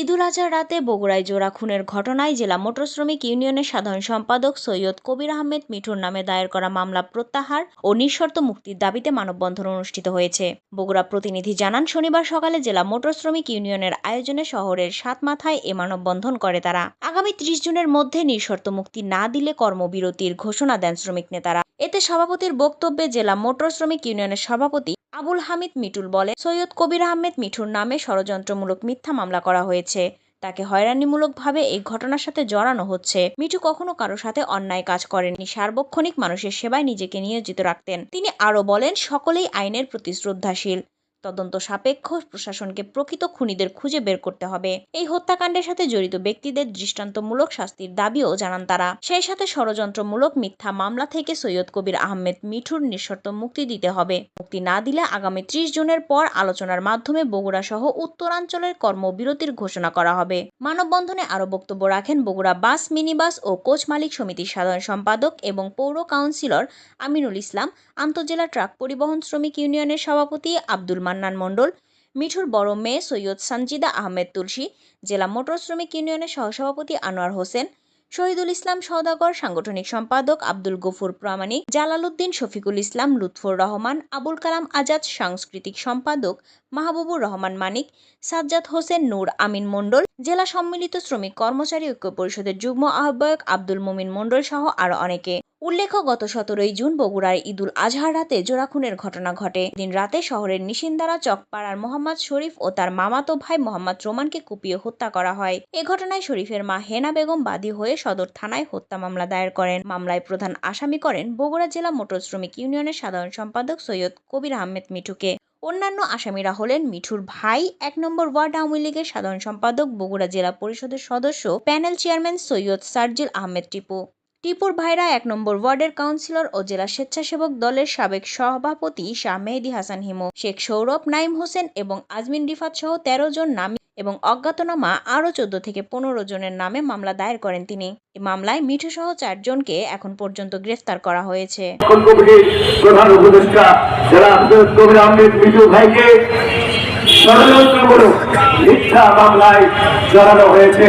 ঈদুল আজহার রাতে বগুড়ায় জোড়া খুনের ঘটনায় জেলা মোটর শ্রমিক ইউনিয়নের সাধারণ সম্পাদক সৈয়দ কবির আহমেদ মিঠুর নামে দায়ের করা মামলা প্রত্যাহার ও নিঃশর্ত মুক্তির দাবিতে মানববন্ধন অনুষ্ঠিত হয়েছে। বগুড়া প্রতিনিধি জানান, শনিবার সকালে জেলা মোটর শ্রমিক ইউনিয়নের আয়োজনে শহরের সাত মাথায় এ মানববন্ধন করে তারা। আগামী ত্রিশ জুনের মধ্যে নিঃশর্ত মুক্তি না দিলে কর্মবিরতির ঘোষণা দেন শ্রমিক নেতারা। এতে সভাপতির বক্তব্যে জেলা মোটর শ্রমিক ইউনিয়নের সভাপতি আবুল হামিদ মিটুল বলে সৈয়দ কবির আহমেদ মিঠুর নামে ষড়যন্ত্রমূলক মিথ্যা মামলা করা হয়েছে। তাকে হয়রানিমূলকভাবে এই ঘটনার সাথে জড়ানো হচ্ছে। মিঠু কখনো কারও সাথে অন্যায় কাজ করেননি সার্বক্ষণিক মানুষের সেবায় নিজেকে নিয়োজিত রাখতেন। তিনি আরও বলেন, সকলেই আইনের প্রতি শ্রদ্ধাশীল। তদন্ত সাপেক্ষ প্রশাসনকে প্রকৃত খুনিদের খুঁজে বের করতে হবে। এই হত্যাকাণ্ডের সাথে জড়িত ব্যক্তিদের দৃষ্টান্তমূলক শাস্তির দাবিও জানান তারা। সেই সাথে ষড়যন্ত্রমূলক মিথ্যা মামলা থেকে সৈয়দ কবির আহমেদ মিঠুর নিঃশর্ত মুক্তি দিতে হবে। মুক্তি না দিলে আগামী ত্রিশ জুনের পর আলোচনার মাধ্যমে বগুড়া সহ উত্তরাঞ্চলের কর্মবিরতির ঘোষণা করা হবে। মানববন্ধনে আরও বক্তব্য রাখেন বগুড়া বাস, মিনিবাস ও কোচ মালিক সমিতির সাধারণ সম্পাদক এবং পৌর কাউন্সিলর আমিনুল ইসলাম। আন্তজেলা ট্রাক পরিবহন শ্রমিক ইউনিয়নের সভাপতি আব্দুল মান্নান মণ্ডল, মিঠুর বড় মেয়ে সৈয়দ সানজিদা আহমেদ তুলসী, জেলা মোটর শ্রমিক ইউনিয়নের সহসভাপতি আনোয়ার হোসেন, শহীদুল ইসলাম সৌদাগর সাংগঠনিক সম্পাদক আব্দুল গফুর প্রামাণিক, জালালউদ্দিন শফিকুল ইসলাম, লুৎফর রহমান, আবুল কালাম আজাদ, সাংস্কৃতিক সম্পাদক মাহবুবুর রহমান মানিক, সাজ্জাদ হোসেন নূর আমিন মণ্ডল, জেলা সম্মিলিত শ্রমিক কর্মচারী ঐক্য পরিষদের যুগ্ম আহ্বায়ক আব্দুল মুমিন মণ্ডল সহ আরও অনেকে। উল্লেখ্য গত সতেরোই জুন বগুড়ার ঈদুল আজহার রাতে জোড়া খুনের ঘটনা ঘটে। দিন রাতে শহরের নিশিন্দারা চকপাড়ার মোহাম্মদ শরীফ ও তার মামাতো ভাই মোহাম্মদ রোমানকে কুপিয়ে হত্যা করা হয়। এ ঘটনায় শরীফের মা হেনা বেগম বাদী হয়ে সদর থানায় হত্যা মামলা দায়ের করেন। মামলায় প্রধান আসামি করেন বগুড়া জেলা মোটর শ্রমিক ইউনিয়নের সাধারণ সম্পাদক সৈয়দ কবির আহমেদ মিঠুকে। অন্যান্য আসামিরা হলেন মিঠুর ভাই, এক নম্বর ওয়ার্ড আওয়ামী লীগের সাধারণ সম্পাদক বগুড়া জেলা পরিষদের সদস্য, প্যানেল চেয়ারম্যান সৈয়দ সার্জিল আহমেদ টিপু। টিপুর ভাইরা এক নম্বর ওয়ার্ডের কাউন্সিলর ও জেলা স্বেচ্ছাসেবক দলের সাবেক সভাপতি শাহ মেহেদি হাসান হিমু, শেখ সৌরভ, নাইম হোসেন এবং আজমিন রিফাত সহ তেরো জন নামে এবং অজ্ঞাতনামা আরও চোদ্দ থেকে পনেরো জনের নামে মামলা দায়ের করেন তিনি। এই মামলায় মিঠু সহ চারজনকে এখন পর্যন্ত গ্রেফতার করা হয়েছে। প্রধান উপদেষ্টা আব্দুল কবির আহমেদ মিঠু ভাইকে ষড়যন্ত্রমূলক মিথ্যা মামলায় জড়ানো হয়েছে।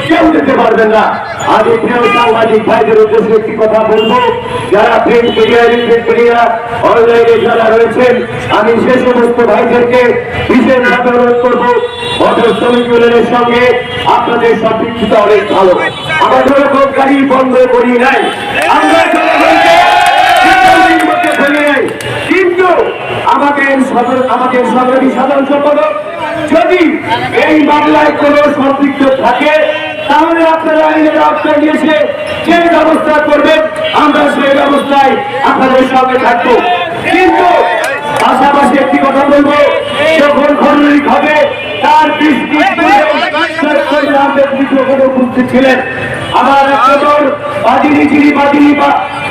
পারবেন না। আমি প্রিয় সাংবাদিক ভাইদের উদ্দেশ্যে একটি কথা বলব। যারা প্রিন্ট অনলাইনে যারা রয়েছেন, আমি সে সমস্ত ভাইদেরকে বিশেষভাবে অনুরোধ করব। আমাদের সাধারণ সম্পাদক, যদি এই মামলায় কোন সম্পৃক্ত থাকে তাহলে আপনারা আইনের আওতায় নিয়েছে যে ব্যবস্থা করবেন, আমরা সেই ব্যবস্থায় আপনাদের সঙ্গে থাকব। কিন্তু পাশাপাশি একটি কথা বলব, যখন খন্ডনিক হবে, তার দৃষ্টি উপস্থিত ছিলেন। আমার বাদিনী যিনি বাদিনী বা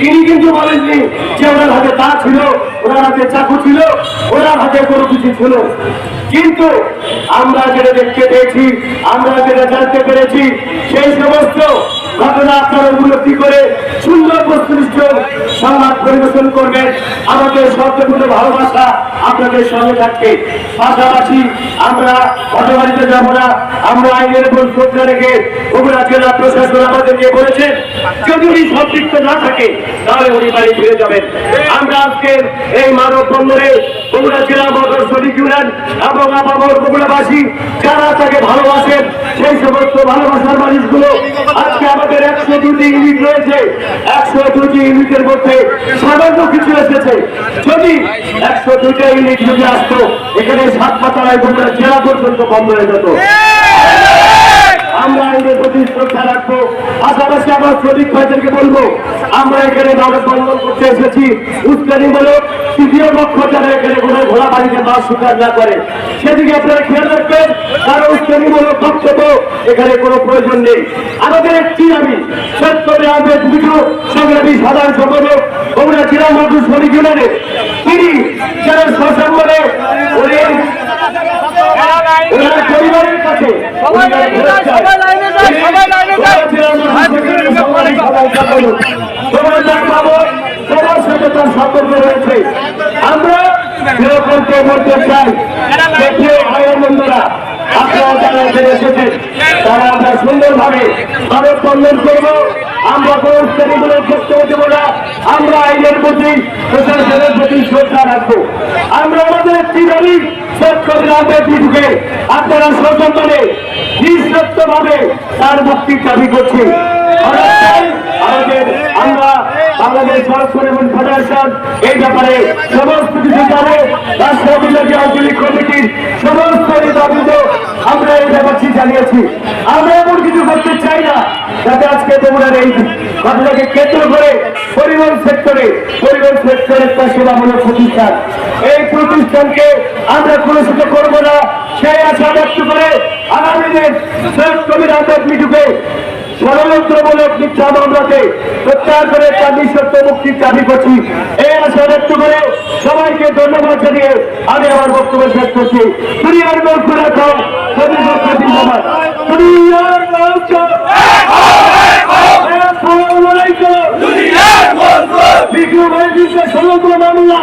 তিনি কিন্তু বলেননি যে ওনার হাতে তা ছিল, ওনার হাতে চাকু ছিল, ওনার হাতে কোনো কিছু ছিল। কিন্তু আমরা যেটা দেখতে পেয়েছি, আমরা যেটা জানতে পেরেছি, সেই সমস্ত ঘটনা আপনারা উপলব্ধি করে সুন্দর বস্তুনিষ্ঠ সংবাদ করবেন। আমাদের শব্দগুলো ভালোবাসা আপনাদের সঙ্গে থাকবে পাশাপাশি আমরা অটোবাড়িতে যাব না, আমরা আইনের উপর শ্রদ্ধা রেখে বগুড়া জেলা প্রশাসন আমাদেরকে বলেছেন, যদি উনি সম্পৃক্ত না থাকে, তাহলে উনি বাড়ি ফিরে যাবেন। আমরা আজকে এই মানব বন্দরে বগুড়া জেলা মোটর শ্রমিক ইউনিয়ন এবং আপামর বগুড়াবাসী যারা তাকে ভালোবাসেন, সেই সমস্ত ভালোবাসার মানুষগুলো আজকে আমাদের একশো দুটি ইউনিট রয়েছে। একশো দুটি ইউনিটের মধ্যে সামান্য কিছু এসেছে। যদি একশো দুইটা ইউনিট যদি আসতো, এখানে সাত পাতার এবং জেলা পর্যন্ত বন্ধ হয়ে যেত আমরা আইনের প্রতি শ্রদ্ধা রাখব পাশাপাশি আমার শ্রমিক ভাইদেরকে বলব, আমরা এখানে মানব বন্ধন করতে এসেছি। উস্কানিমূলক তৃতীয় পক্ষ যারা এখানে ঘোড়া বাড়িতে মাছ স্বীকার না করে। সেদিকে আপনারা খেয়াল রাখবেন কারও উস্কানিমূলক বক্তব্য, এখানে কোনো প্রয়োজন নেই। আমাদের একটি দাবি সত্তরে আহমেদ মিঠু সংগ্রামী সাধারণ সম্পাদক বগুড়া শ্রমিক ইউনিয়নের, তিনি যারা সসম্মানে উনি ওনার পরিবারের কাছে সবাই লাইনে যান, সবাই লাইনে যান, সবাই লাইনে যান। তোমার নাম খবর সবার সাথে তার সম্পর্ক রয়েছে। আমরা এরকমকে বলতে চাই। দেখে ভাইয়ের বন্ধুরা, আপনারা যারা এখানে এসেছেন, তারা আমরা সুন্দরভাবে ভারত বন্ধন করব। আমরা কোন শ্রেণীগুলোর বক্তব্য দেবো ভাবে তার মুক্তির দাবি করছি অনেকটাই আমাদের আমরা বাংলাদেশ সড়ক পরিবহন ফেডারেশন এই ব্যাপারে সমস্ত কিছু জানে। রাষ্ট্র বিভাগীয় আঞ্চলিক কমিটির সমস্ত দাবিতে আমরা এই ব্যাপারটি জানিয়েছি। আমরা এমন কিছু করতে চাই না, যাতে আজকে তোমরা এই ঘটনাকে কেন্দ্র করে পরিবহন সেক্টরে, পরিবহন সেক্টর একটা সেবামূলক প্রতিষ্ঠান। এই প্রতিষ্ঠানকে আমরা কলুষিত করব না। সেই আশা ব্যক্ত করে আগামী দিন সৈয়দ কবির আহমেদ মিঠুকে ষড়যন্ত্রমূলক মিথ্যা মামলাতে প্রত্যাহার করে তার নিঃশর্ত মুক্তির দাবি করছি। এই আশা ব্যক্ত করে সবাইকে ধন্যবাদ জানিয়ে আমি আমার বক্তব্য শেষ করছি। দুনিয়ার লোক করে খাও শরীর রক্ষা জিন্দাবাদ দুনিয়ার লোক বিক্রম ভাই বিশ্বের ষড়যন্ত্র মামলা।